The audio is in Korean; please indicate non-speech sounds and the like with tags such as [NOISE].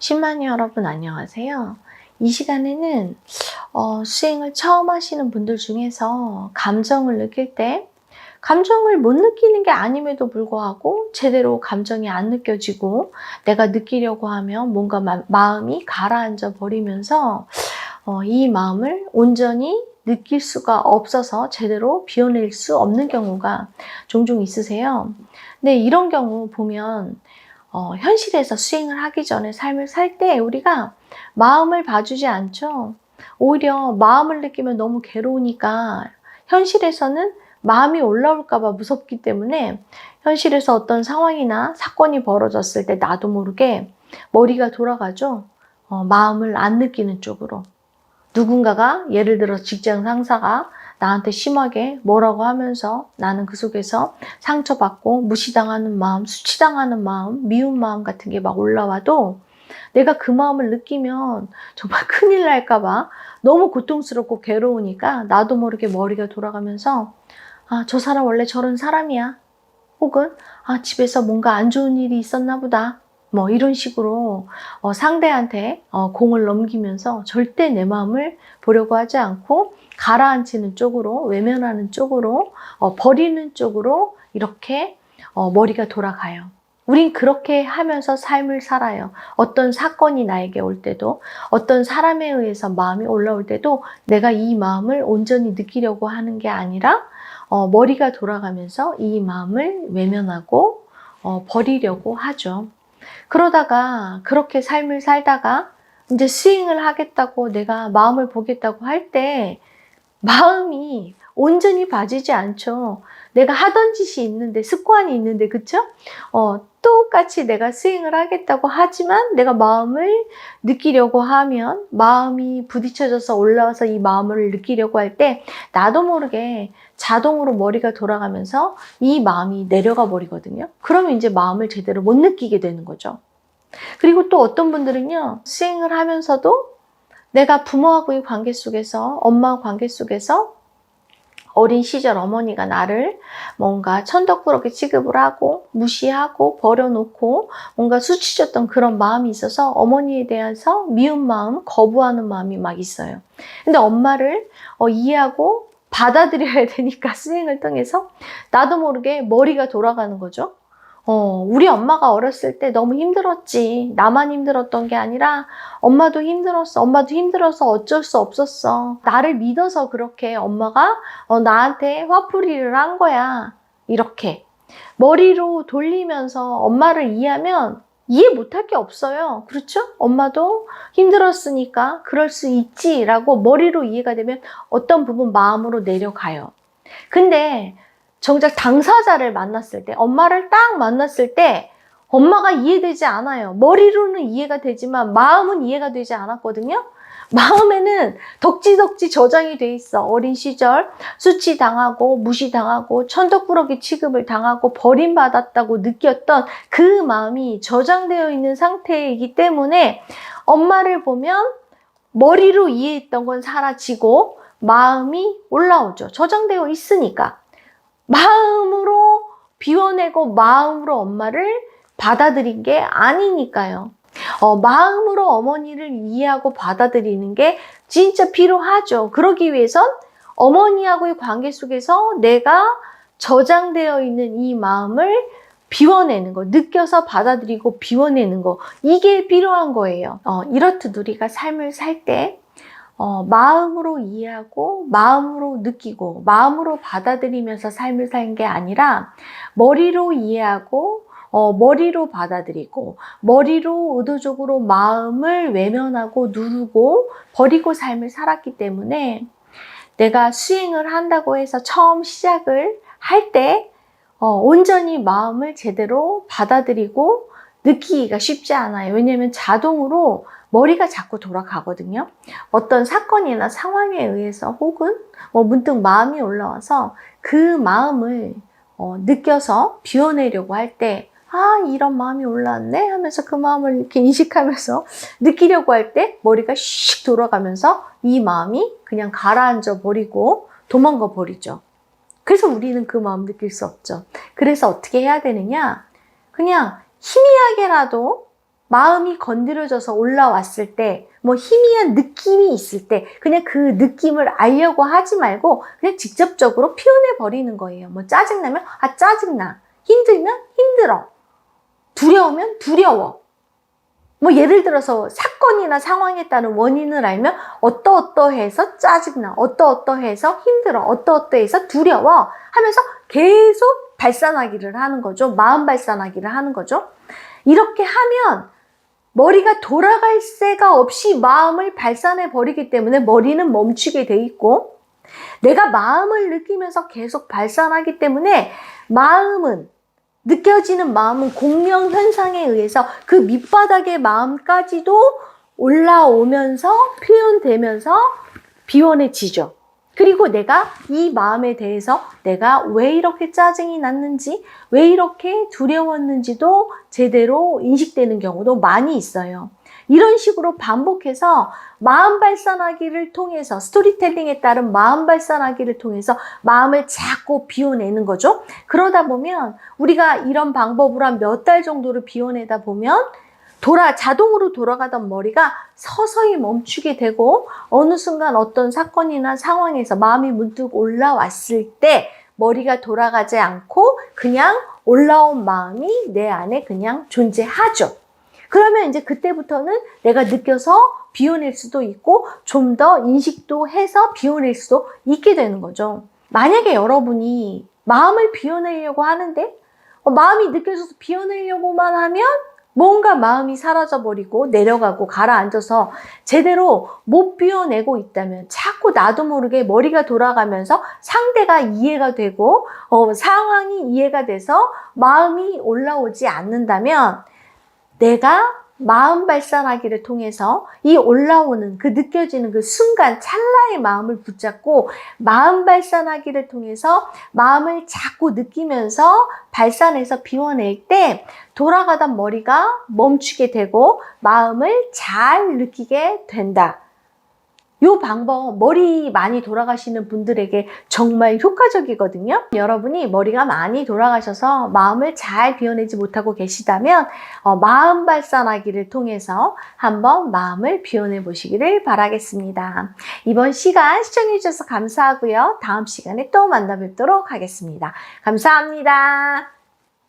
10만이 여러분 안녕하세요. 이 시간에는 어, 수행을 처음 하시는 분들 중에서 감정을 느낄 때 감정을 못 느끼는 게 아님에도 불구하고 제대로 감정이 안 느껴지고 내가 느끼려고 하면 뭔가 마, 마음이 가라앉아 버리면서 어, 이 마음을 온전히 느낄 수가 없어서 제대로 비워낼 수 없는 경우가 종종 있으세요. 근데 이런 경우 보면 어, 현실에서 수행을 하기 전에 삶을 살 때 우리가 마음을 봐주지 않죠. 오히려 마음을 느끼면 너무 괴로우니까 현실에서는 마음이 올라올까봐 무섭기 때문에 현실에서 어떤 상황이나 사건이 벌어졌을 때 나도 모르게 머리가 돌아가죠. 어, 마음을 안 느끼는 쪽으로. 누군가가 예를 들어 직장 상사가 나한테 심하게 뭐라고 하면서 나는 그 속에서 상처받고 무시당하는 마음, 수치당하는 마음, 미운 마음 같은 게 막 올라와도 내가 그 마음을 느끼면 정말 [LAUGHS] 큰일 날까봐 너무 고통스럽고 괴로우니까 나도 모르게 머리가 돌아가면서 아, 저 사람 원래 저런 사람이야. 혹은 아, 집에서 뭔가 안 좋은 일이 있었나 보다. 뭐 이런 식으로 어, 상대한테 어, 공을 넘기면서 절대 내 마음을 보려고 하지 않고 가라앉히는 쪽으로 외면하는 쪽으로 어, 버리는 쪽으로 이렇게 어, 머리가 돌아가요. 우린 그렇게 하면서 삶을 살아요. 어떤 사건이 나에게 올 때도 어떤 사람에 의해서 마음이 올라올 때도 내가 이 마음을 온전히 느끼려고 하는 게 아니라 어, 머리가 돌아가면서 이 마음을 외면하고 어, 버리려고 하죠. 그러다가 그렇게 삶을 살다가 이제 스윙을 하겠다고 내가 마음을 보겠다고 할 때 마음이 온전히 봐지지 않죠. 내가 하던 짓이 있는데 습관이 있는데 그쵸? 어, 똑같이 내가 스윙을 하겠다고 하지만 내가 마음을 느끼려고 하면 마음이 부딪혀져서 올라와서 이 마음을 느끼려고 할 때 나도 모르게 자동으로 머리가 돌아가면서 이 마음이 내려가 버리거든요. 그러면 이제 마음을 제대로 못 느끼게 되는 거죠. 그리고 또 어떤 분들은요, 스윙을 하면서도 내가 부모하고의 관계 속에서, 엄마와 관계 속에서 어린 시절 어머니가 나를 뭔가 천덕꾸러기 취급을 하고 무시하고 버려놓고 뭔가 수치졌던 그런 마음이 있어서 어머니에 대해서 미운 마음, 거부하는 마음이 막 있어요. 근데 엄마를 어, 이해하고 받아들여야 [LAUGHS] 되니까 수행을 통해서 나도 모르게 머리가 돌아가는 거죠. 어, 우리 엄마가 어렸을 때 너무 힘들었지. 나만 힘들었던 게 아니라 엄마도 힘들었어. 엄마도 힘들어서 어쩔 수 없었어. 나를 믿어서 그렇게 엄마가 어, 나한테 화풀이를 한 거야. 이렇게. 머리로 돌리면서 엄마를 이해하면 이해 못할 게 없어요. 그렇죠? 엄마도 힘들었으니까 그럴 수 있지라고 머리로 이해가 되면 어떤 부분 마음으로 내려가요. 근데 정작 당사자를 만났을 때, 엄마를 딱 만났을 때, 엄마가 이해되지 않아요. 머리로는 이해가 되지만 마음은 이해가 되지 않았거든요. 마음에는 덕지덕지 저장이 돼 있어. 어린 시절 수치당하고 무시당하고 천덕꾸러기 취급을 당하고 버림받았다고 느꼈던 그 마음이 저장되어 있는 상태이기 때문에 엄마를 보면 머리로 이해했던 건 사라지고 마음이 올라오죠. 저장되어 있으니까. 마음으로 비워내고 마음으로 엄마를 받아들인 게 아니니까요. 어, 마음으로 어머니를 이해하고 받아들이는 게 진짜 필요하죠. 그러기 위해선 어머니하고의 관계 속에서 내가 저장되어 있는 이 마음을 비워내는 거, 느껴서 받아들이고 비워내는 거, 이게 필요한 거예요. 어, 이렇듯 우리가 삶을 살 때, 어, 마음으로 이해하고, 마음으로 느끼고, 마음으로 받아들이면서 삶을 사는 게 아니라, 머리로 이해하고, 어, 머리로 받아들이고, 머리로 의도적으로 마음을 외면하고 누르고 버리고 삶을 살았기 때문에 내가 수행을 한다고 해서 처음 시작을 할 때, 어, 온전히 마음을 제대로 받아들이고 느끼기가 쉽지 않아요. 왜냐하면 자동으로 머리가 자꾸 돌아가거든요. 어떤 사건이나 상황에 의해서 혹은 뭐 문득 마음이 올라와서 그 마음을 어, 느껴서 비워내려고 할 때, 아, 이런 마음이 올라왔네? 하면서 그 마음을 이렇게 인식하면서 [LAUGHS] 느끼려고 할 때 머리가 슉 돌아가면서 이 마음이 그냥 가라앉아 버리고 도망가 버리죠. 그래서 우리는 그 마음 느낄 수 없죠. 그래서 어떻게 해야 되느냐? 그냥 희미하게라도 마음이 건드려져서 올라왔을 때, 뭐 희미한 느낌이 있을 때, 그냥 그 느낌을 알려고 하지 말고, 그냥 직접적으로 표현해 버리는 거예요. 뭐 짜증나면, 아, 짜증나. 힘들면, 힘들어. 두려우면, 두려워. 뭐 예를 들어서 사건이나 상황에 따른 원인을 알면 어떠어떠해서 짜증나, 어떠어떠해서 힘들어, 어떠어떠해서 두려워 하면서 계속 발산하기를 하는 거죠. 마음 발산하기를 하는 거죠. 이렇게 하면 머리가 돌아갈 새가 없이 마음을 발산해 버리기 때문에 머리는 멈추게 돼 있고 내가 마음을 느끼면서 계속 발산하기 때문에 마음은 느껴지는 마음은 공명 현상에 의해서 그 밑바닥의 마음까지도 올라오면서 표현되면서 비원해지죠. 그리고 내가 이 마음에 대해서 내가 왜 이렇게 짜증이 났는지, 왜 이렇게 두려웠는지도 제대로 인식되는 경우도 많이 있어요. 이런 식으로 반복해서 마음 발산하기를 통해서 스토리텔링에 따른 마음 발산하기를 통해서 마음을 자꾸 비워내는 거죠. 그러다 보면 우리가 이런 방법으로 한 몇 달 정도를 비워내다 보면 돌아 자동으로 돌아가던 머리가 서서히 멈추게 되고 어느 순간 어떤 사건이나 상황에서 마음이 문득 올라왔을 때 머리가 돌아가지 않고 그냥 올라온 마음이 내 안에 그냥 존재하죠. 그러면 이제 그때부터는 내가 느껴서 비워낼 수도 있고 좀 더 인식도 해서 비워낼 수도 있게 되는 거죠. 만약에 여러분이 마음을 비워내려고 하는데 어, 마음이 느껴져서 비워내려고만 하면 뭔가 마음이 사라져 버리고 내려가고 가라앉아서 제대로 못 비워내고 있다면 자꾸 나도 모르게 머리가 돌아가면서 상대가 이해가 되고 어, 상황이 이해가 돼서 마음이 올라오지 않는다면 내가 마음 발산하기를 통해서 이 올라오는 그 느껴지는 그 순간 찰나의 마음을 붙잡고 마음 발산하기를 통해서 마음을 자꾸 느끼면서 발산해서 비워낼 때 돌아가던 머리가 멈추게 되고 마음을 잘 느끼게 된다. 요 방법 머리 많이 돌아가시는 분들에게 정말 효과적이거든요. 여러분이 머리가 많이 돌아가셔서 마음을 잘 비워내지 못하고 계시다면 어, 마음 발산하기를 통해서 한번 마음을 비워내 보시기를 바라겠습니다. 이번 시간 시청해 주셔서 감사하고요. 다음 시간에 또 만나 뵙도록 하겠습니다. 감사합니다.